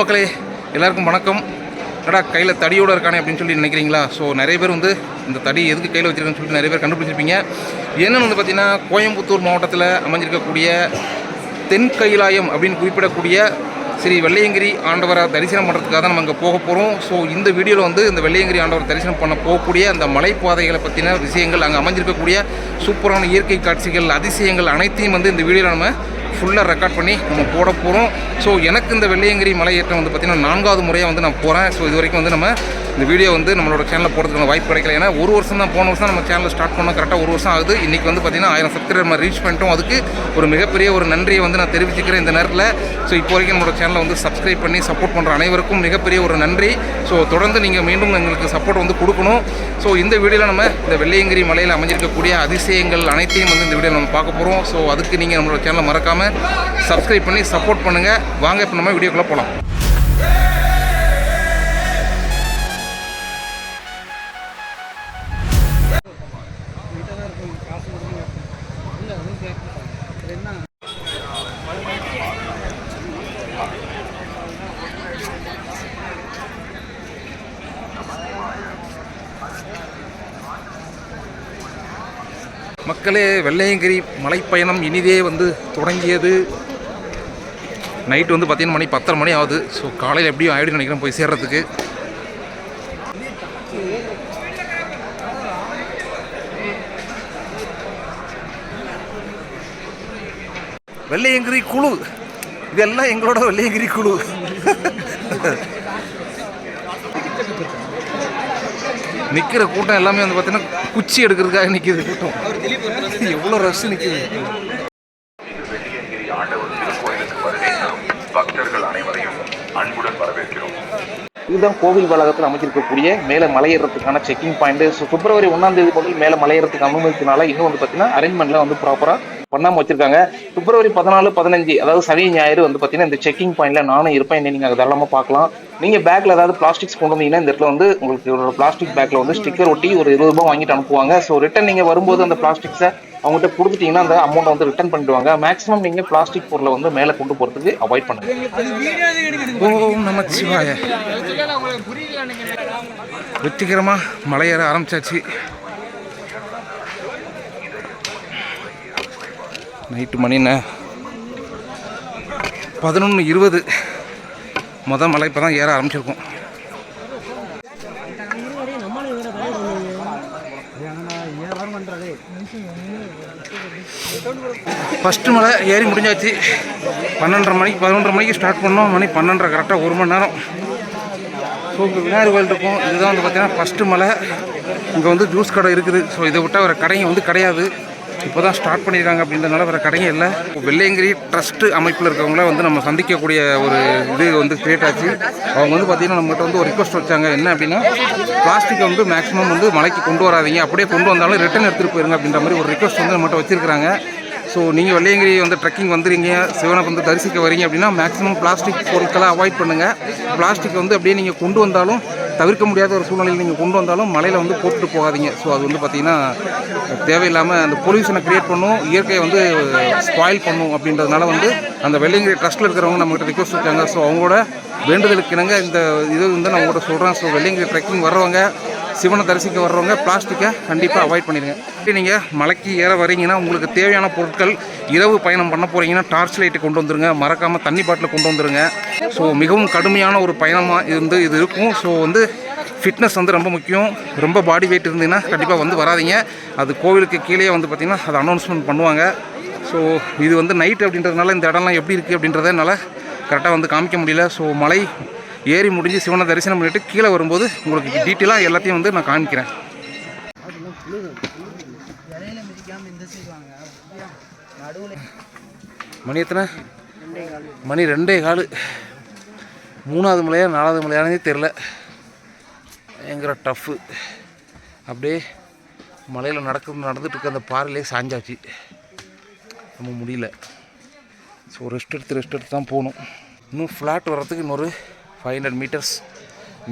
மக்களே எல்லாருக்கும் வணக்கம். கடா கையில் தடியோடு இருக்கானே அப்படின்னு சொல்லி நினைக்கிறீங்களா? ஸோ நிறைய பேர் வந்து இந்த தடி எதுக்கு கையில் வச்சுருக்கேன்னு சொல்லிட்டு நிறைய பேர் கண்டுபிடிச்சிருப்பீங்க. என்னென்னு வந்து பார்த்தீங்கன்னா கோயம்புத்தூர் மாவட்டத்தில் அமைஞ்சிருக்கக்கூடிய தென் கைலாயம் அப்படின்னு குறிப்பிடக்கூடிய ஸ்ரீ வெள்ளையங்கிரி ஆண்டவரை தரிசனம் பண்ணுறதுக்காக தான் நம்ம அங்கே போக போகிறோம் ஸோ இந்த வீடியோவில் வந்து இந்த வெள்ளையங்கிரி ஆண்டவர் தரிசனம் பண்ண போகக்கூடிய அந்த மலைப்பாதைகளை பற்றின விஷயங்கள் அங்கே அமைஞ்சிருக்கக்கூடிய சூப்பரான இயற்கை காட்சிகள் அதிசயங்கள் அனைத்தையும் வந்து இந்த வீடியோவில் நம்ம ஃபுல்லாக ரெக்கார்ட் பண்ணி நம்ம போட போகிறோம் ஸோ எனக்கு இந்த வெள்ளையங்கிரி மலையேற்றம் வந்து பார்த்திங்கன்னா நான்காவது முறையாக வந்து நான் போகிறேன் ஸோ இது வரைக்கும் வந்து நம்ம இந்த வீடியோ வந்து நம்மளோட சேனலில் போகிறதுக்கான வாய்ப்பு கிடைக்கல. ஏன்னா ஒரு வருஷம் தான் போன வருஷம் நம்ம சேனலில் ஸ்டார்ட் பண்ணோம். கரெக்டாக ஒரு வருஷம் ஆகுது. இன்றைக்கி வந்து பார்த்திங்கன்னா ஆயிரம் சப்ஸ்கிரைபர் நம்ம ரீச் பண்ணிட்டோம். அதுக்கு ஒரு மிகப்பெரிய ஒரு நன்றியை வந்து நான் தெரிவிச்சுக்கிறேன் இந்த நேரத்தில். ஸோ இப்போ வரைக்கும் நம்மளோட சேனலை வந்து சப்ஸ்கிரைப் பண்ணி சப்போர்ட் பண்ணுற அனைவருக்கும் மிகப்பெரிய ஒரு நன்றி. ஸோ தொடர்ந்து நீங்கள் மீண்டும் எங்களுக்கு சப்போர்ட் வந்து கொடுக்கணும். ஸோ இந்த வீடியோவில் நம்ம இந்த வெள்ளையங்கிரி மலையில் அமைஞ்சிருக்கக்கூடிய அதிசயங்கள் அனைத்தையும் வந்து இந்த வீடியோவில் நம்ம பார்க்க போகிறோம் ஸோ அதுக்கு நீங்கள் நம்மளோட சேனலை மறக்காமல் சப்ஸ்கிரைப் பண்ணி சப்போர்ட் பண்ணுங்கள் வாங்க இப்போ நம்ம வீடியோக்குள்ளே போகலாம் மக்களே வெள்ளையங்கிரி மலைப்பயணம் இனிதே வந்து தொடங்கியது. நைட்டு வந்து பார்த்தீங்கன்னா மணி பத்தரை மணி ஆகுது. ஸோ காலையில் எப்படியும் ஆயிடுன்னு நினைக்கிறேன் போய் சேர்றதுக்கு. வெள்ளையங்கிரி குழு. இதெல்லாம் எங்களோட வெள்ளையங்கிரி குழு. நிற்கிற கூட்டம் எல்லாமே வந்து பார்த்தீங்கன்னா குச்சி எடுக்கிறதுக்காக நிற்கிது கூட்டம். எவ்வளோ ரஷ் நிற்கிது இதுதான் கோவில் வளாகத்தில் அமைச்சிருக்கக்கூடிய மேலே மலையேறதுக்கான செக்கிங் பாயிண்ட் ஸோ பிப்ரவரி ஒன்றாம் தேதி முதல் மேலே மலையேறதுக்கு அனுமதித்தனால இன்னும் வந்து பார்த்தீங்கன்னா அரேஞ்ச்மெண்ட்லாம் வந்து ப்ராப்பராக பண்ணாமல் வச்சிருக்காங்க. பிப்ரவரி பதினாலு பதினஞ்சு அதாவது சனி ஞாயிறு வந்து பார்த்தீங்கன்னா இந்த செக்கிங் பாயிண்ட்ல நானும் இருப்பேன். என்ன நீங்கள் தாராளமாக பார்க்கலாம். நீங்கள் பேக்கில் ஏதாவது பிளாஸ்டிக்ஸ் கொண்டு வந்தீங்கன்னா இந்த இடத்துல வந்து உங்களுக்கு ஒரு பிளாஸ்டிக் பேக்கில் வந்து ஸ்டிக்கர் ஒட்டி ஒரு இருபது ரூபாய் வாங்கிட்டு அனுப்புவாங்க. ஸோ ரிட்டன் நீங்கள் வரும்போது அந்த பிளாஸ்டிக்ஸை அவங்ககிட்ட கொடுத்துட்டீங்கன்னா அந்த அமௌண்ட்டை வந்து ரிட்டர்ன் பண்ணிடுவாங்க. மேக்ஸிமம் நீங்கள் பிளாஸ்டிக் பொருளை வந்து மேலே கொண்டு போகிறதுக்கு அவாய்ட் பண்ணுங்க. ஓம் சிவாய. வெற்றிகரமாக மலையேற ஆரம்பிச்சாச்சு. நைட்டு மணி என்ன? பதினொன்று இருபது. மொதல் மலை இப்போ தான் ஏற ஆரம்பிச்சிருக்கோம். ஃபஸ்ட்டு மலை ஏறி முடிஞ்சாச்சு. பன்னெண்டரை மணிக்கு பதினொன்றரை மணிக்கு ஸ்டார்ட் பண்ணோம். மணி பன்னெண்டரை கரெக்டாக ஒரு மணி நேரம். ஸோ இப்போ விநாயகர் கோயில் இருக்கும். இதுதான் வந்து பார்த்தீங்கன்னா ஃபஸ்ட்டு மலை இங்கே வந்து ஜூஸ் கடை இருக்குது. ஸோ இதை விட்டால் வேறு கடைங்க வந்து கிடையாது. இப்போ தான் ஸ்டார்ட் பண்ணியிருக்காங்க அப்படின்றதுனால வேறு கடைங்க இல்லை. வெள்ளையங்கிரி ட்ரஸ்ட்டு அமைப்பில் இருக்கவங்கள வந்து நம்ம சந்திக்கக்கூடிய ஒரு இது வந்து கிரியேட் ஆச்சு. அவங்க வந்து பார்த்திங்கன்னா நம்மகிட்ட வந்து ஒரு ரிக்வஸ்ட் வச்சாங்க. என்ன அப்படின்னா பிளாஸ்டிக்கை வந்து மேக்ஸிமம் வந்து மலைக்கு கொண்டு வராதிங்க. அப்படியே கொண்டு வந்தாலும் ரிட்டர்ன் எடுத்துகிட்டு போயிருங்க அப்படின்ற மாதிரி ஒரு ரிக்வஸ்ட் வந்து நம்மகிட்ட வச்சுருக்காங்க ஸோ நீங்கள் வெள்ளையங்கிரி வந்து ட்ரெக்கிங் வந்துடுங்க சிவனை வந்து தரிசிக்க வரீங்க அப்படின்னா மேக்ஸிமம் பிளாஸ்டிக் பொருட்களை அவாய்ட் பண்ணுங்கள் பிளாஸ்டிக் வந்து அப்படியே நீங்கள் கொண்டு வந்தாலும் தவிர்க்க முடியாத ஒரு சூழ்நிலையில் நீங்கள் கொண்டு வந்தாலும் மலையில் வந்து போட்டுட்டு போகாதீங்க. ஸோ அது வந்து பார்த்திங்கன்னா தேவையில்லாமல் அந்த பொல்யூஷனை க்ரியேட் பண்ணும் இயற்கையை வந்து ஸ்பாயில் பண்ணும் அப்படின்றதுனால வந்து அந்த வெள்ளையங்கிரி ட்ரஸ்ட்டில் இருக்கிறவங்க நம்மகிட்ட ரிக்வஸ்ட் இருக்காங்க. ஸோ அவங்களோட வேண்டுதலுக்கு இணங்க இந்த இது வந்து நான் உங்கள்கிட்ட சொல்கிறேன் ஸோ வெள்ளையங்கிரி ட்ரெக்கிங் வர்றவங்க சிவனை தரிசிக்க வர்றவங்க பிளாஸ்டிக்கை கண்டிப்பாக அவாய்ட் பண்ணிடுங்க நீங்கள் மலைக்கு ஏற வரீங்கன்னா உங்களுக்கு தேவையான பொருட்கள் இரவு பயணம் பண்ண போகிறீங்கன்னா டார்ச் லைட்டு கொண்டு வந்துருங்க. மறக்காமல் தண்ணி பாட்டில் கொண்டு வந்துருங்க. ஸோ மிகவும் கடுமையான ஒரு பயணமாக இருந்து இது இருக்கும். ஸோ வந்து ஃபிட்னஸ் வந்து ரொம்ப முக்கியம். ரொம்ப பாடி வெயிட் இருந்தீங்கன்னா கண்டிப்பாக வந்து வராதீங்க. அது கோவிலுக்கு கீழே வந்து பார்த்திங்கன்னா அதை அனௌன்ஸ்மெண்ட் பண்ணுவாங்க. ஸோ இது வந்து நைட் அப்படின்றதுனால இந்த இடம்லாம் எப்படி இருக்குது அப்படின்றத என்னால் கரெக்டாக வந்து காமிக்க முடியல. ஸோ மலை ஏறி முடிஞ்சு சிவனை தரிசனம் பண்ணிவிட்டு கீழே வரும்போது உங்களுக்கு டீட்டெயிலாக எல்லாத்தையும் வந்து நான் காமிக்கிறேன். மணி எத்தனை? மணி ரெண்டே காலு. மூணாவது மலையா நாலாவது மலையானதே தெரில பயங்கர டஃப்பு அப்படியே மலையில் நடக்க நடந்துட்டுருக்க அந்த பாறையிலே சாஞ்சாச்சு. நம்ம முடியல. ஸோ ரெஸ்ட் எடுத்து ரெஸ்ட் எடுத்து தான் போகணும். இன்னும் ஃப்ளாட் வர்றதுக்கு இன்னொரு ஃபைவ் ஹண்ட்ரட் மீட்டர்ஸ்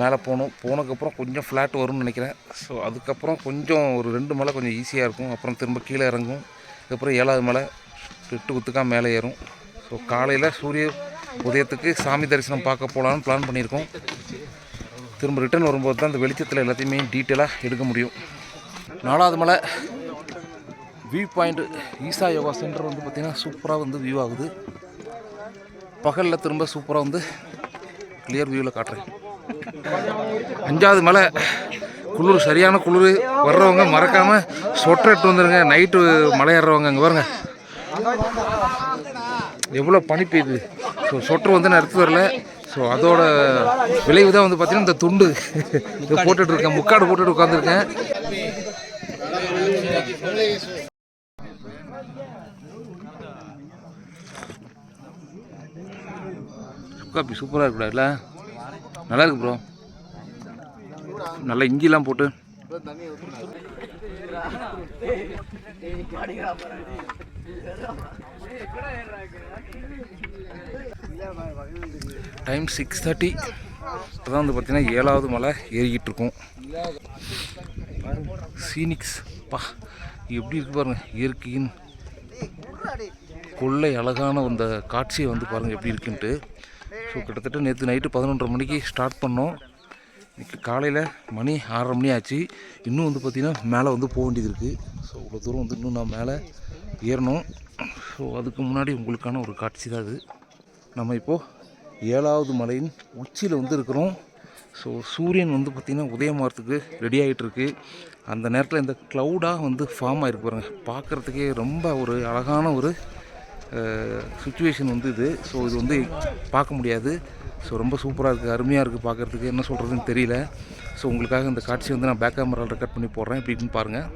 மேலே போகணும். போனதுக்கப்புறம் கொஞ்சம் ஃப்ளாட் வரும்னு நினைக்கிறேன். ஸோ அதுக்கப்புறம் கொஞ்சம் ஒரு ரெண்டு மலை கொஞ்சம் ஈஸியாக இருக்கும். அப்புறம் திரும்ப கீழே இறங்கும். அதுக்கப்புறம் ஏழாவது மலை எட்டு குத்துக்கா மேலே ஏறும். ஸோ காலையில் சூரிய உதயத்துக்கு சாமி தரிசனம் பார்க்க போகலான்னு பிளான் பண்ணியிருக்கோம். திரும்ப ரிட்டர்ன் வரும்போது தான் இந்த வெளிச்சத்தில் எல்லாத்தையுமே டீட்டெயிலாக எடுக்க முடியும். நாலாவது மலை view point Isha yoga centre வந்து பார்த்திங்கன்னா சூப்பராக வந்து வியூ ஆகுது. பகலில் திரும்ப சூப்பராக வந்து கிளியர் வியூவில் காட்டுறேன். அஞ்சாவது மலை. குளிர் சரியான குளிர். வர்றவங்க மறக்காமல் சொட்டர் எடுத்து வந்துடுங்க நைட்டு மலை ஏறுறவங்க அங்கே வருங்க எவ்வளோ பனி பெய்யுது ஸோ சொட்டர் வந்து நான் எடுத்து வரல. ஸோ அதோட விளைவு தான் வந்து பார்த்தீங்கன்னா இந்த துண்டு. இதை போட்டுட்ருக்கேன் முக்காடு போட்டுட்டு உட்காந்துருக்கேன் காப்பி சூப்பராக இருக்குல்ல நல்லா இருக்கு ப்ரோ நல்லா இஞ்சிலாம் போட்டு. டைம் சிக்ஸ் தேர்ட்டி இப்போ தான் வந்து பார்த்தீங்கன்னா ஏழாவது மலை ஏறிக்கிட்டு இருக்கோம். சீனிக்ஸ் பா எப்படி இருக்கு பாருங்க இயற்கையின் கொள்ளை அழகான அந்த காட்சியை வந்து பாருங்கள் எப்படி இருக்குன்ட்டு. ஸோ கிட்டத்தட்ட நேற்று நைட்டு பதினொன்றரை மணிக்கு ஸ்டார்ட் பண்ணோம். இன்றைக்கி காலையில் மணி ஆறரை மணி ஆச்சு. இன்னும் வந்து பார்த்திங்கன்னா மேலே வந்து போக வேண்டியது இருக்குது ஸோ இவ்வளோ தூரம் வந்து இன்னும் நான் மேலே ஏறணும். ஸோ அதுக்கு முன்னாடி உங்களுக்கான ஒரு காட்சி தான் அது. நம்ம இப்போது ஏழாவது மலையின் உச்சியில் வந்து இருக்கிறோம். ஸோ சூரியன் வந்து பார்த்திங்கன்னா உதயமாகறதுக்கு ரெடி ஆகிட்டுருக்கு அந்த நேரத்தில் இந்த க்ளவுடாக வந்து ஃபார்ம் ஆகிருக்கு பாருங்கள் பார்க்குறதுக்கே ரொம்ப ஒரு அழகான ஒரு சுச்சுவேஷன் வந்து இது. ஸோ இது வந்து பார்க்க முடியாது. ஸோ ரொம்ப சூப்பராக இருக்குது அருமையாக இருக்குது பார்க்குறதுக்கு. என்ன சொல்கிறதுன்னு தெரியல. ஸோ உங்களுக்காக இந்த காட்சி வந்து நான் பேக் கேமராவில் ரெக்கார்ட் பண்ணி போடுறேன். இப்படின்னு பாருங்கள்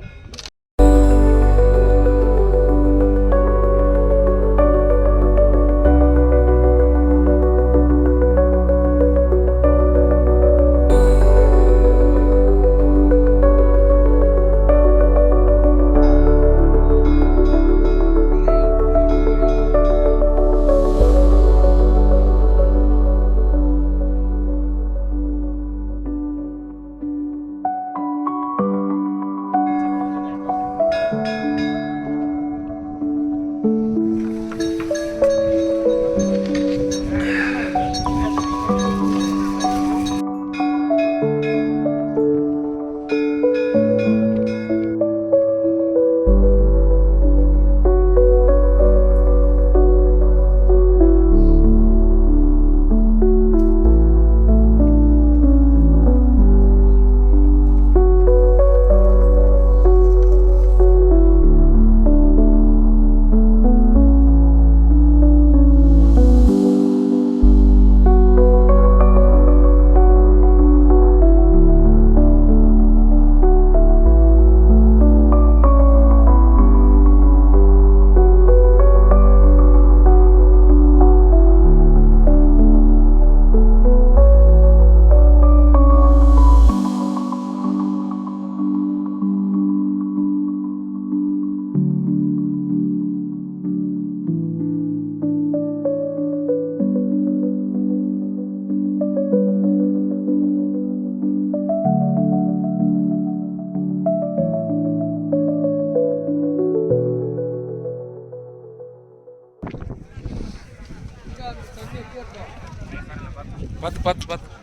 பார்த்து பார்த்து பார்த்து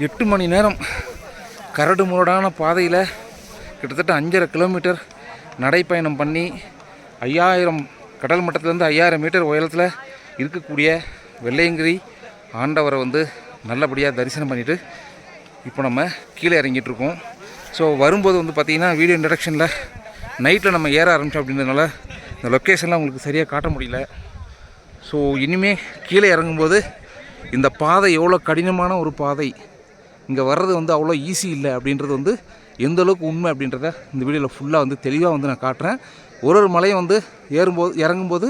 எட்டு மணி நேரம் கரடு முரடான பாதையில் கிட்டத்தட்ட அஞ்சரை கிலோமீட்டர் நடைப்பயணம் பண்ணி ஐயாயிரம் கடல் மட்டத்திலேருந்து ஐயாயிரம் மீட்டர் உயரத்தில் இருக்கக்கூடிய வெள்ளையங்கிரி ஆண்டவரை வந்து நல்லபடியாக தரிசனம் பண்ணிவிட்டு இப்போ நம்ம கீழே இறங்கிட்டுருக்கோம் ஸோ வரும்போது வந்து பார்த்திங்கன்னா வீடியோ இன்ட்ரடக்ஷனில் நைட்டில் நம்ம ஏற ஆரம்பித்தோம் அப்படின்றதுனால இந்த லொக்கேஷன்லாம் உங்களுக்கு சரியாக காட்ட முடியல. ஸோ இனிமேல் கீழே இறங்கும்போது இந்த பாதை எவ்வளோ கடினமான ஒரு பாதை. இங்கே வர்றது வந்து அவ்வளோ ஈஸி இல்லை அப்படின்றது வந்து எந்த அளவுக்கு உண்மை அப்படின்றத இந்த வீடியோவில் ஃபுல்லாக வந்து தெளிவாக வந்து நான் காட்டுறேன். ஒரு ஒரு மலையும் வந்து ஏறும்போது இறங்கும்போது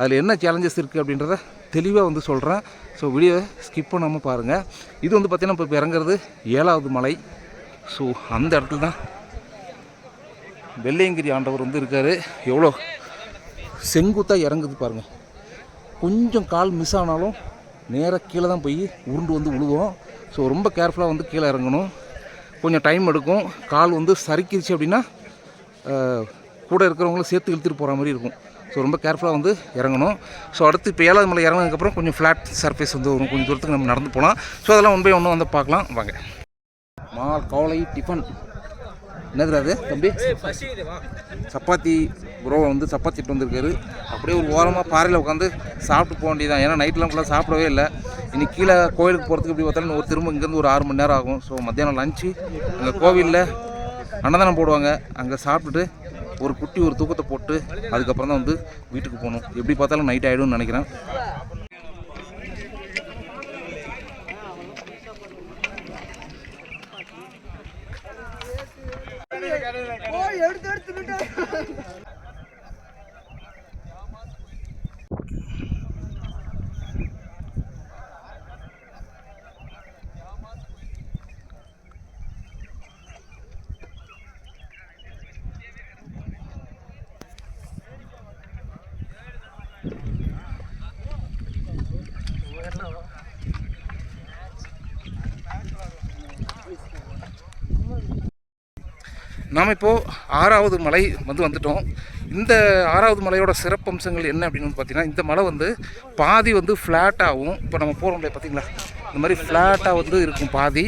அதில் என்ன சேலஞ்சஸ் இருக்குது அப்படின்றத தெளிவாக வந்து சொல்கிறேன் ஸோ வீடியோவை ஸ்கிப் பண்ணாமல் பாருங்கள் இது வந்து பார்த்திங்கன்னா இப்போ இறங்குறது ஏழாவது மலை. ஸோ அந்த இடத்துல தான் வெள்ளையங்கிரி ஆண்டவர் வந்து இருக்கார். எவ்வளோ செங்குத்தாக இறங்குது பாருங்கள் கொஞ்சம் கால் மிஸ் ஆனாலும் நேராக கீழே தான் போய் உருண்டு வந்து விழுவோம் ஸோ ரொம்ப கேர்ஃபுல்லாக வந்து கீழே இறங்கணும். கொஞ்சம் டைம் எடுக்கும். கால் வந்து சறுக்கிருச்சு அப்படின்னா கூட இருக்கிறவங்களும் சேர்த்து இழுத்துட்டு போகிற மாதிரி இருக்கும். ஸோ ரொம்ப கேர்ஃபுல்லாக வந்து இறங்கணும். ஸோ அடுத்து இப்போ ஏழாவது மலை இறங்கினதுக்கப்புறம் கொஞ்சம் ஃப்ளாட் சர்ஃபேஸ் வந்து வரும். கொஞ்சம் தூரத்துக்கு நம்ம நடந்து போகலாம் ஸோ அதெல்லாம் ஒன் பை ஒன்று வந்து பார்க்கலாம். வாங்க. மால் கவலை டிஃபன் என்னது அது தம்பி? சப்பாத்தி ப்ரோ வந்து சப்பாத்தி இட்டு வந்திருக்காரு. அப்படியே ஒரு ஓரமாக பாறையில் உட்காந்து சாப்பிட்டு போக வேண்டியதான் ஏன்னா நைட்லாம் ஃபுல்லாக சாப்பிடவே இல்லை. இன்னைக்கு கீழே கோயிலுக்கு போகிறதுக்கு இப்படி பார்த்தாலும் ஒரு திரும்ப இங்கேருந்து ஒரு ஆறு மணி நேரம் ஆகும். ஸோ மத்தியானம் லஞ்சு அங்கே கோவிலில் அன்னதானம் போடுவாங்க. அங்கே சாப்பிட்டுட்டு ஒரு குட்டி ஒரு தூக்கத்தை போட்டு அதுக்கப்புறம் தான் வந்து வீட்டுக்கு போகணும். எப்படி பார்த்தாலும் நைட் ஆகிடும்னு நினைக்கிறேன். ఎవరితో తింటారు நாம் இப்போது ஆறாவது மலை வந்து வந்துட்டோம். இந்த ஆறாவது மலையோட சிறப்பம்சங்கள் என்ன அப்படின்னு பார்த்தீங்கன்னா இந்த மலை வந்து பாதி வந்து ஃப்ளாட்டாகவும் இப்போ நம்ம போகிறோம் இல்லையா பார்த்தீங்களா இந்த மாதிரி ஃப்ளாட்டாக வந்து இருக்கும் பாதி.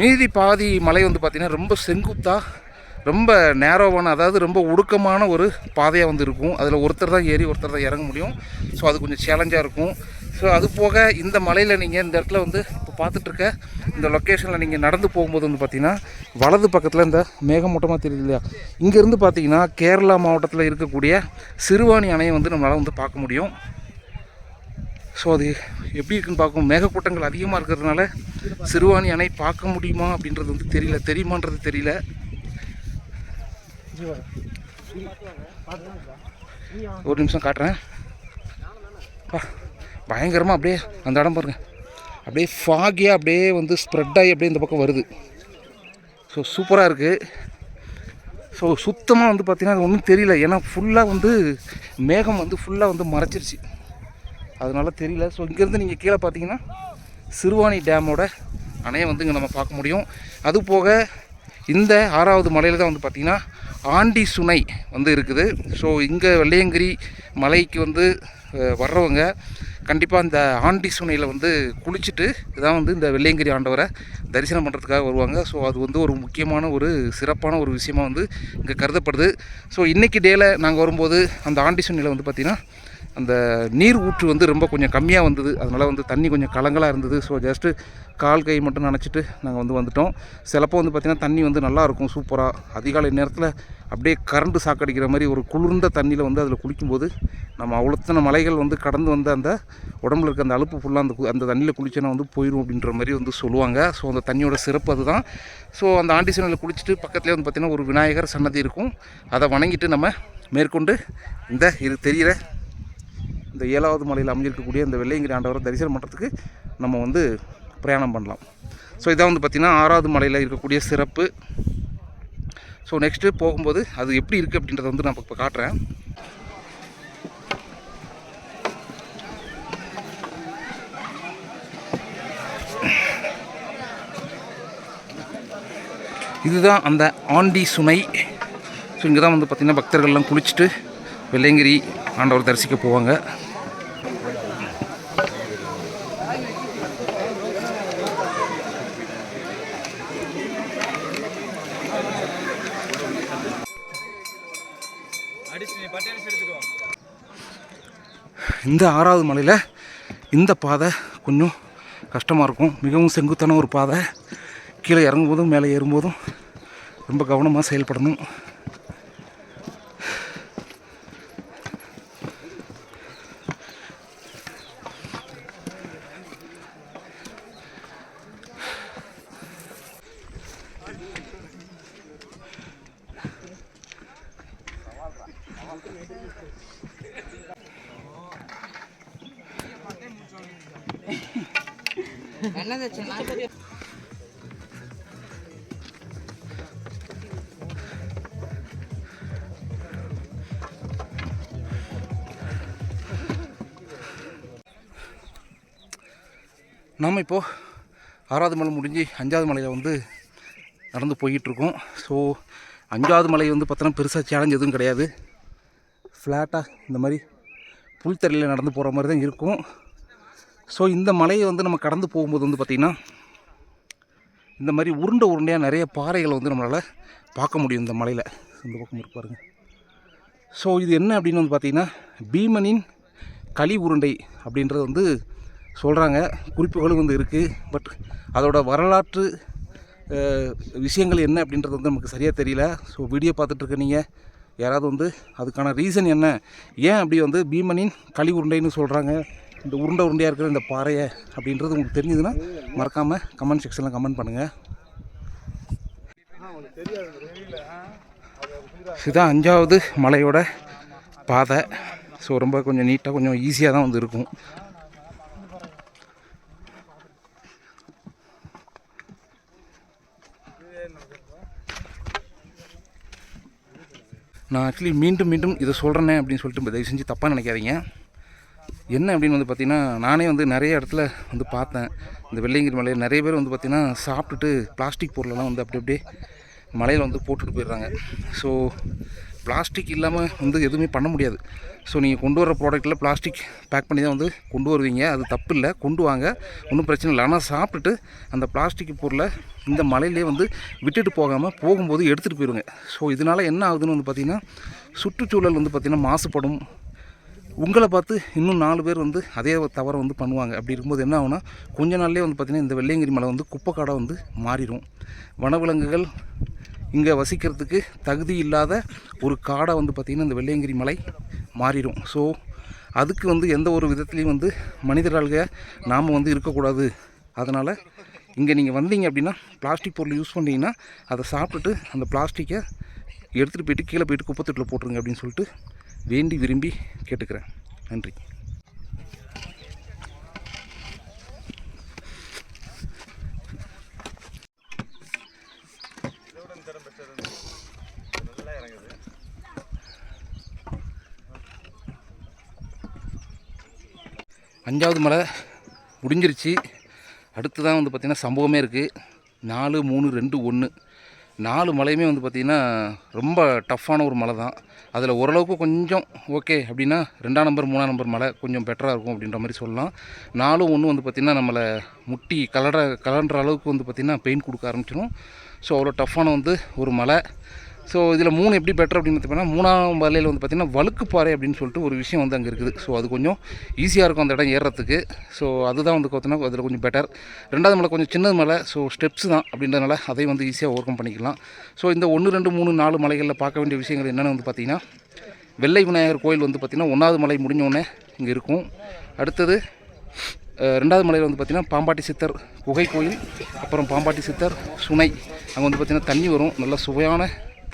மீதி பாதி மலை வந்து பார்த்திங்கன்னா ரொம்ப செங்குத்தாக ரொம்ப நேரோவான அதாவது ரொம்ப ஒடுக்கமான ஒரு பாதையாக வந்து இருக்கும். அதில் ஒருத்தர் தான் ஏறி ஒருத்தர் தான் இறங்க முடியும். ஸோ அது கொஞ்சம் சேலஞ்சாக இருக்கும். ஸோ அது போக இந்த மலையில் நீங்கள் இந்த இடத்துல வந்து இப்போ பார்த்துட்ருக்க இந்த லொக்கேஷனில் நீங்கள் நடந்து போகும்போது வந்து பார்த்தீங்கன்னா வலது பக்கத்தில் இந்த மேகமூட்டமாக தெரியுது இல்லையா? இங்கேருந்து பார்த்தீங்கன்னா கேரளா மாவட்டத்தில் இருக்கக்கூடிய சிறுவாணி அணையை வந்து நம்மளால் வந்து பார்க்க முடியும். ஸோ அது எப்படி இருக்குன்னு பார்க்கும் மேகக்கூட்டங்கள் அதிகமாக இருக்கிறதுனால சிறுவாணி அணை பார்க்க முடியுமா அப்படின்றது வந்து தெரியல. தெரியுமான்றது தெரியல. ஒரு நிமிஷம் காட்டுறேன். பா. பயங்கரமாக அப்படியே அந்த இடம் பாருங்கள் அப்படியே ஃபாகியாக அப்படியே வந்து ஸ்ப்ரெட் ஆகி அப்படியே இந்த பக்கம் வருது. ஸோ சூப்பராக இருக்குது ஸோ சுத்தமாக வந்து பார்த்திங்கன்னா அது ஒன்றும் தெரியல. ஏன்னா ஃபுல்லாக வந்து மேகம் வந்து ஃபுல்லாக வந்து மறைச்சிருச்சு. அதனால தெரியல. ஸோ இங்கேருந்து நீங்கள் கீழே பார்த்தீங்கன்னா சிறுவாணி டேமோட அணையை வந்து இங்கே நம்ம பார்க்க முடியும். அது போக இந்த ஆறாவது மலையில் தான் வந்து பார்த்திங்கன்னா ஆண்டி சுனை வந்து இருக்குது. ஸோ இங்கே வெள்ளையங்கிரி மலைக்கு வந்து வர்றவங்க கண்டிப்பாக இந்த ஆண்டி சுனையில் வந்து குளிச்சுட்டு இதான் வந்து இந்த வெள்ளையங்கிரி ஆண்டவரை தரிசனம் பண்ணுறதுக்காக வருவாங்க. ஸோ அது வந்து ஒரு முக்கியமான ஒரு சிறப்பான ஒரு விஷயமா வந்து இங்கே கருதப்படுது. ஸோ இன்றைக்கி டேயில் நாங்கள் வரும்போது அந்த ஆண்டி சுனையில் வந்து பார்த்திங்கன்னா அந்த நீர் ஊற்று வந்து ரொம்ப கொஞ்சம் கம்மியாக வந்தது. அதனால் வந்து தண்ணி கொஞ்சம் கலங்கலாக இருந்தது. ஸோ ஜஸ்ட்டு கால் கை மட்டும் நினச்சிட்டு நாங்கள் வந்து வந்துட்டோம். சிலப்போ வந்து பார்த்திங்கன்னா தண்ணி வந்து நல்லா இருக்கும் சூப்பராக அதிகாலை நேரத்தில் அப்படியே கரண்ட் சாக்கடிக்கிற மாதிரி ஒரு குளிர்ந்த தண்ணியில் வந்து அதில் குளிக்கும்போது நம்ம அவ்வளோத்தனை மலைகள் வந்து கடந்து வந்து அந்த உடம்புல இருக்க அந்த அலுப்பு ஃபுல்லாக அந்த கு- அந்த தண்ணியில் குளிச்சோன்னா வந்து போயிடும் அப்படின்ற மாதிரி வந்து சொல்லுவாங்க. ஸோ அந்த தண்ணியோட சிறப்பு அதுதான். ஸோ அந்த ஆண்டிசனில் குளிச்சுட்டு பக்கத்துலேயே வந்து பார்த்திங்கன்னா ஒரு விநாயகர் சன்னதி இருக்கும். அதை வணங்கிட்டு நம்ம மேற்கொண்டு இந்த இது தெரிகிற இந்த ஏழாவது மலையில் அமைஞ்சிருக்கக்கூடிய இந்த வெள்ளையங்கிரி ஆண்டவரை தரிசனம் பண்ணுறதுக்கு நம்ம வந்து பிரயாணம் பண்ணலாம். ஸோ இதான் வந்து பார்த்திங்கன்னா ஆறாவது மலையில் இருக்கக்கூடிய சிறப்பு. ஸோ நெக்ஸ்ட்டு போகும்போது அது எப்படி இருக்குது அப்படின்றத வந்து நான் இப்போ காட்டுறேன். இதுதான் அந்த ஆண்டி சுனை. ஸோ இங்கே தான் வந்து பார்த்திங்கன்னா பக்தர்கள்லாம் குளிச்சுட்டு வெள்ளையங்கிரி ஆண்டவர் தரிசிக்க போவாங்க. இந்த ஆறாவது மலையில் இந்த பாதை கொஞ்சம் கஷ்டமாக இருக்கும். மிகவும் செங்குத்தான ஒரு பாதை. கீழே இறங்கும்போதும் மேலே ஏறும்போதும் ரொம்ப கவனமாக செயல்படணும். நாம் இப்போது ஆறாவது மலை முடிஞ்சு அஞ்சாவது மலையில் வந்து நடந்து போயிட்டுருக்கோம். ஸோ அஞ்சாவது மலை வந்து பார்த்தோன்னா பெருசாக சேலஞ்ச் எதுவும் கிடையாது. ஃப்ளாட்டாக இந்த மாதிரி புல்தரையில் நடந்து போகிற மாதிரி தான் இருக்கும். ஸோ இந்த மலையை வந்து நம்ம கடந்து போகும்போது வந்து பார்த்திங்கன்னா இந்த மாதிரி உருண்டை உருண்டையாக நிறைய பாறைகளை வந்து நம்மளால் பார்க்க முடியும் இந்த மலையில். இந்த பக்கம் இருக்கு ஸோ இது என்ன அப்படின்னு வந்து பார்த்திங்கன்னா பீமனின் களி உருண்டை அப்படின்றது வந்து சொல்கிறாங்க குறிப்புகளும் வந்து இருக்குது பட் அதோட வரலாற்று விஷயங்கள் என்ன அப்படின்றது வந்து நமக்கு சரியாக தெரியல. ஸோ வீடியோ பார்த்துட்ருக்க நீங்கள் யாராவது வந்து அதுக்கான ரீசன் என்ன? ஏன் அப்படி வந்து பீமனின் களி உருண்டைன்னு சொல்கிறாங்க இந்த உருண்டை உருண்டையாக இருக்கிற இந்த பாறையை அப்படின்றது உங்களுக்கு தெரிஞ்சதுன்னா மறக்காமல் கமெண்ட் செக்ஷனில் கமெண்ட் பண்ணுங்கள் இதுதான் அஞ்சாவது மலையோட பாதை. ஸோ ரொம்ப கொஞ்சம் நீட்டாக கொஞ்சம் ஈஸியாக தான் வந்து இருக்கும். நான் ஆக்சுவலி மீண்டும் மீண்டும் இதை சொல்கிறேனே அப்படின்னு சொல்லிட்டு தயவு செஞ்சு தப்பாக நினைக்காதீங்க. என்ன அப்படின்னு வந்து பார்த்திங்கன்னா நானே வந்து நிறைய இடத்துல வந்து பார்த்தேன். இந்த வெள்ளையங்கிரி மலையில் நிறைய பேர் வந்து பார்த்திங்கன்னா சாப்பிட்டுட்டு பிளாஸ்டிக் பொருளெல்லாம் வந்து அப்படி அப்படியே மலையில் வந்து போட்டுட்டு போயிடுறாங்க. ஸோ பிளாஸ்டிக் இல்லாமல் வந்து எதுவுமே பண்ண முடியாது. ஸோ நீங்கள் கொண்டு வர ப்ராடக்ட்டில் பிளாஸ்டிக் பேக் பண்ணி தான் வந்து கொண்டு வருவீங்க. அது தப்பு இல்லை. கொண்டு வாங்க. ஒன்றும் பிரச்சனை இல்லை. ஆனால் சாப்பிட்டுட்டு அந்த பிளாஸ்டிக் பொருளை இந்த மலையிலே வந்து விட்டுட்டு போகாமல் போகும்போது எடுத்துகிட்டு போயிடுங்க ஸோ இதனால் என்ன ஆகுதுன்னு வந்து பார்த்திங்கன்னா சுற்றுச்சூழல் வந்து பார்த்திங்கன்னா மாசுபடும். உங்களை பார்த்து இன்னும் நாலு பேர் வந்து அதே தவறை வந்து பண்ணுவாங்க. அப்படி இருக்கும்போது என்ன ஆகுனா கொஞ்ச நாள்லேயே வந்து பார்த்திங்கன்னா இந்த வெள்ளையங்கிரி மலை வந்து குப்பைக்காடாக வந்து மாறிடும் வனவிலங்குகள் இங்கே வசிக்கிறதுக்கு தகுதி இல்லாத ஒரு காடாக வந்து பார்த்திங்கன்னா இந்த வெள்ளையங்கிரி மலை மாறிடும். ஸோ அதுக்கு வந்து எந்த ஒரு விதத்துலேயும் வந்து மனிதர்களாக நாம் வந்து இருக்கக்கூடாது. அதனால் இங்கே நீங்கள் வந்தீங்க அப்படின்னா பிளாஸ்டிக் பொருள் யூஸ் பண்ணிங்கன்னா அதை சாப்பிட்டுட்டு அந்த பிளாஸ்டிக்கை எடுத்துகிட்டு போயிட்டு கீழே போயிட்டு குப்பத்தொட்டில் போட்டுருங்க அப்படின்னு சொல்லிட்டு வேண்டி விரும்பி கேட்டுக்கிறேன். நன்றி. அஞ்சாவது மலை முடிஞ்சிருச்சு. அடுத்து தான் வந்து பார்த்திங்கன்னா சம்பவமே இருக்குது நாலு மூணு ரெண்டு ஒன்று நாலு மலையுமே வந்து பார்த்திங்கன்னா ரொம்ப டஃப்பான ஒரு மலை தான் அதில் ஓரளவுக்கு கொஞ்சம் ஓகே அப்படின்னா ரெண்டாம் நம்பர் மூணாம் நம்பர் மலை கொஞ்சம் பெட்டராக இருக்கும் அப்படின்ற மாதிரி சொல்லலாம். நாலும் ஒன்று வந்து பார்த்திங்கன்னா நம்மளை முட்டி கலர கலன்ற அளவுக்கு வந்து பார்த்திங்கன்னா பெயின் கொடுக்க ஆரம்பிச்சிடும் ஸோ அவ்வளோ டஃப்பான வந்து ஒரு மலை. ஸோ இதில் மூணு எப்படி பெட்டர் அப்படின்னு பார்த்தீங்கன்னா மூணாம் மலையில் வந்து பார்த்திங்கன்னா வழுக்குப்பாறை அப்படின்னு சொல்லிட்டு ஒரு விஷயம் வந்து அங்கே இருக்குது. ஸோ அது கொஞ்சம் ஈஸியாக இருக்கும் அந்த இடம் ஏறுறதுக்கு ஸோ அதுதான் வந்து பார்த்தீங்கன்னா அதில் கொஞ்சம் பெட்டர் ரெண்டாவது மலை கொஞ்சம் சின்னது மலை. ஸோ ஸ்டெப்ஸ் தான் அப்படின்றதுனால அதை வந்து ஈஸியாக ஓவர் கம் பண்ணிக்கலாம். ஸோ இந்த ஒன்று ரெண்டு மூணு நாலு மலைகளில் பார்க்க வேண்டிய விஷயங்கள் என்னென்னு வந்து பார்த்திங்கன்னா வெள்ளை விநாயகர் கோயில் வந்து பார்த்திங்கன்னா ஒன்றாவது மலை முடிஞ்சோடனே இங்கே இருக்கும். அடுத்தது ரெண்டாவது மலையில் வந்து பார்த்திங்கன்னா பாம்பாட்டி சித்தர் குகை கோயில் அப்புறம் பாம்பாட்டி சித்தர் சுனை. அங்கே வந்து பார்த்திங்கன்னா தண்ணி வரும். நல்ல சுவையான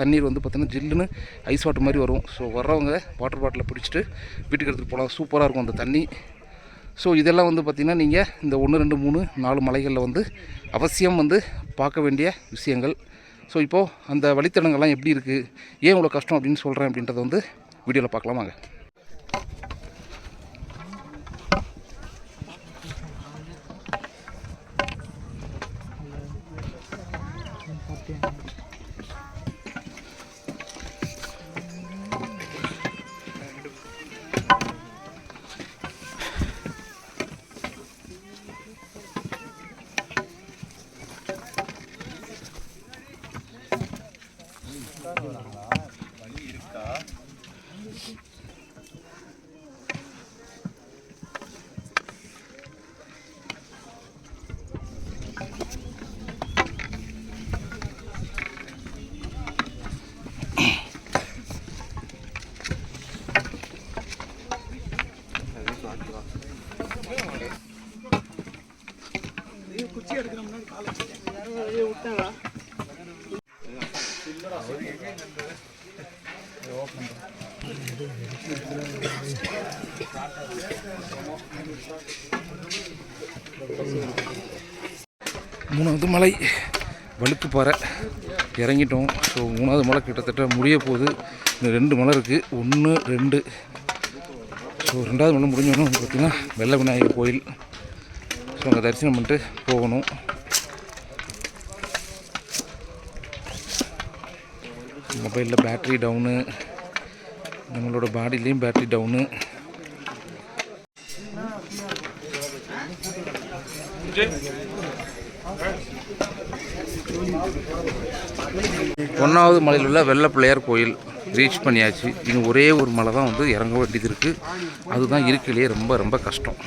தண்ணீர் வந்து பார்த்திங்கன்னா ஜில்லுன்னு ஐஸ் வாட்டர் மாதிரி வரும். ஸோ வர்றவங்க வாட்டர் பாட்டிலை பிடிச்சிட்டு வீட்டுக்கு எடுத்துகிட்டு போகலாம். சூப்பராக இருக்கும் அந்த தண்ணி. ஸோ இதெல்லாம் வந்து பார்த்திங்கன்னா நீங்கள் இந்த ஒன்று ரெண்டு மூணு நாலு மலைகளில் வந்து அவசியம் வந்து பார்க்க வேண்டிய விஷயங்கள். ஸோ இப்போது அந்த வழித்தடங்கள்லாம் எப்படி இருக்குது ஏன் இவ்வளோ கஷ்டம் அப்படின்னு சொல்கிறேன் அப்படின்றத வந்து வீடியோவில் பார்க்கலாம் வாங்க மூணாவது மலை வழுக்குப்பாறை இறங்கிட்டோம். ஸோ மூணாவது மலை கிட்டத்தட்ட முடிய போகுது. இந்த ரெண்டு மலை இருக்குது ஒன்று ரெண்டு. ஸோ ரெண்டாவது மலை முடிஞ்சோடனே பார்த்திங்கன்னா வெள்ள விநாயகர் கோயில். ஸோ அங்கே தரிசனம் பண்ணிட்டு போகணும். மொபைலில் பேட்ரி டவுனு நம்மளோட பாடியிலையும் பேட்ரி டவுனு ஒன்றாவது மலையில் உள்ள வெள்ள பிள்ளையார் கோயில் ரீச் பண்ணியாச்சு. இங்கே ஒரே ஒரு மலை தான் வந்து இறங்க வேண்டியது இருக்குது அதுதான் இருக்கையிலேயே ரொம்ப ரொம்ப கஷ்டம்.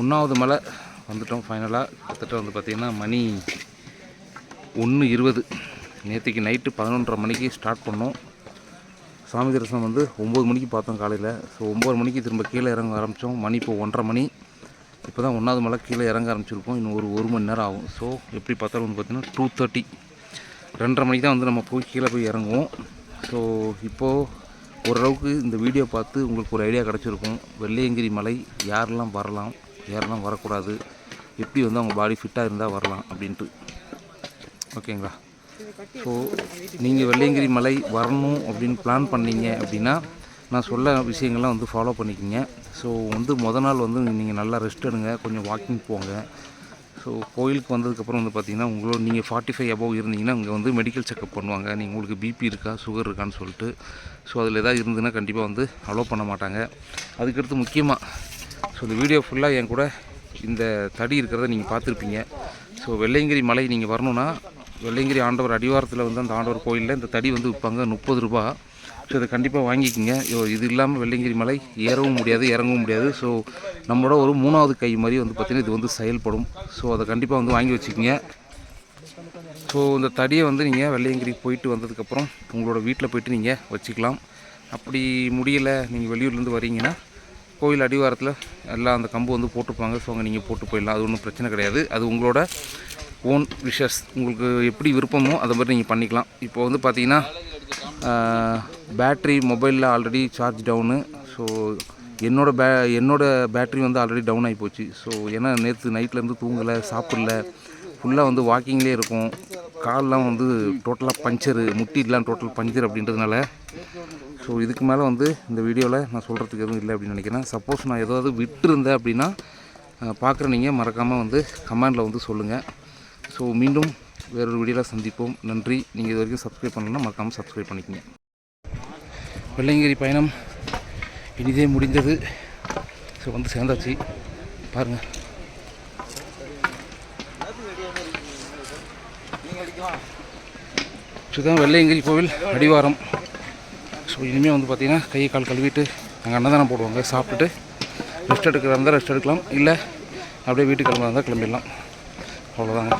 ஒன்றாவது மலை வந்துட்டோம் ஃபைனலாக கிட்டத்தட்ட வந்து பார்த்திங்கன்னா மணி ஒன்று இருபது. நேற்றுக்கு நைட்டு பதினொன்றரை மணிக்கு ஸ்டார்ட் பண்ணோம். சாமி தரிசனம் வந்து ஒம்பது மணிக்கு பார்த்தோம் காலையில். ஸோ ஒம்பது மணிக்கு திரும்ப கீழே இறங்க ஆரம்பித்தோம் மணி இப்போ ஒன்றரை மணி. இப்போ தான் ஒன்றாவது மலை கீழே இறங்க ஆரம்பிச்சிருக்கோம். இன்னும் ஒரு ஒரு மணி நேரம் ஆகும். ஸோ எப்படி பார்த்தாலும் வந்து பார்த்திங்கன்னா டூ தேர்ட்டி ரெண்டரை மணிக்கு தான் வந்து நம்ம போய் கீழே போய் இறங்குவோம். ஸோ இப்போது ஓரளவுக்கு இந்த வீடியோ பார்த்து உங்களுக்கு ஒரு ஐடியா கிடச்சிருக்கும். வெள்ளையங்கிரி மலை யாரெல்லாம் வரலாம்? யாரெல்லாம் வரக்கூடாது? எப்படி வந்து அவங்க பாடி ஃபிட்டாக இருந்தால் வரலாம்? அப்படின்ட்டு. ஓகேங்களா ஸோ நீங்கள் வெள்ளையங்கிரி மலை வரணும் அப்படின்னு பிளான் பண்ணீங்க அப்படின்னா நான் சொல்ல விஷயங்கள்லாம் வந்து ஃபாலோ பண்ணிக்கோங்க. ஸோ வந்து முத நாள் வந்து நீங்கள் நல்லா ரெஸ்ட் எடுங்க கொஞ்சம் வாக்கிங் போங்க. ஸோ கோயிலுக்கு வந்ததுக்கப்புறம் வந்து பார்த்தீங்கன்னா உங்களோட நீங்கள் ஃபார்ட்டி ஃபைவ் அபவ் இருந்தீங்கன்னா இங்கே வந்து மெடிக்கல் செக்கப் பண்ணுவாங்க. நீங்கள் உங்களுக்கு பிபி இருக்கா சுகர் இருக்கான்னு சொல்லிட்டு. ஸோ அதில் எதாவது இருந்ததுன்னா கண்டிப்பாக வந்து அலோவ் பண்ண மாட்டாங்க. அதுக்கடுத்து முக்கியமாக ஸோ இந்த வீடியோ ஃபுல்லாக என் கூட இந்த தடி இருக்கிறத நீங்கள் பார்த்துருப்பீங்க. ஸோ வெள்ளையங்கிரி மலை நீங்கள் வரணும்னா வெள்ளையங்கிரி ஆண்டவர் அடிவாரத்தில் வந்து அந்த ஆண்டவர் கோயிலில் இந்த தடி வந்து விற்பாங்க முப்பது ரூபா. ஸோ இதை கண்டிப்பாக வாங்கிக்கோங்க. ஐயோ, இது இல்லாமல் வெள்ளையங்கிரி மலை ஏறவும் முடியாது இறங்கவும் முடியாது. ஸோ நம்மளோட ஒரு மூணாவது கை மாதிரி வந்து பார்த்திங்கன்னா இது வந்து செயல்படும். ஸோ அதை கண்டிப்பாக வந்து வாங்கி வச்சுக்கோங்க. ஸோ இந்த தடியை வந்து நீங்கள் வெள்ளையங்கிரி போயிட்டு வந்ததுக்கப்புறம் உங்களோட வீட்டில் போயிட்டு நீங்கள் வச்சுக்கலாம். அப்படி முடியலை நீங்கள் வெளியூர்லேருந்து வரீங்கன்னா கோயில் அடிவாரத்தில் எல்லாம் அந்த கம்பு வந்து போட்டுப்பாங்க. ஸோ அங்கே நீங்கள் போட்டு போயிடலாம். அது ஒன்றும் பிரச்சனை கிடையாது. அது உங்களோட ஓன் விஷஸ் உங்களுக்கு எப்படி விருப்பமோ அதை மாதிரி நீங்கள் பண்ணிக்கலாம். இப்போ வந்து பார்த்தீங்கன்னா பேட்ரி மொபைலில் ஆல்ரெடி சார்ஜ் டவுனு ஸோ என்னோட பே என்னோடய பேட்ரி வந்து ஆல்ரெடி டவுன் ஆகி போச்சு. ஸோ ஏன்னா நேற்று நைட்லேருந்து தூங்கலை சாப்பிடல. ஃபுல்லாக வந்து வாக்கிங்லேயே இருக்கும். கால்லாம் வந்து டோட்டலாக பஞ்சரு முட்டிடலாம் டோட்டல் பஞ்சர் அப்படின்றதுனால. ஸோ இதுக்கு மேலே வந்து இந்த வீடியோவில் நான் சொல்கிறதுக்கு எதுவும் இல்லை அப்படின்னு நினைக்கிறேன். சப்போஸ் நான் ஏதாவது விட்டுருந்தேன் அப்படின்னா பார்க்குற நீங்கள் மறக்காமல் வந்து கமெண்டில் வந்து சொல்லுங்கள் ஸோ மீண்டும் வேறொரு வீடியோவில் சந்திப்போம். நன்றி. நீங்கள் இது வரைக்கும் சப்ஸ்கிரைப் பண்ணலன்னா மறக்காமல் சப்ஸ்கிரைப் பண்ணிக்கங்க. வெள்ளையங்கிரி பயணம் இனிதே முடிந்தது. ஸோ வந்து சேர்ந்தாச்சு. பாருங்கள் இதுதான் வெள்ளையங்கிரி கோவில் அடிவாரம். ஸோ இனிமேல் வந்து பார்த்திங்கன்னா கை கால் கழுவிட்டு அங்கே அன்னதானம் போடுவாங்க. சாப்பிட்டுட்டு ரெஸ்ட் எடுக்கிறதா இருந்தால் ரெஸ்ட் எடுக்கலாம். இல்லை அப்படியே வீட்டுக்கு கிளம்புறதா இருந்தால் கிளம்பிடலாம். அவ்வளோதாங்க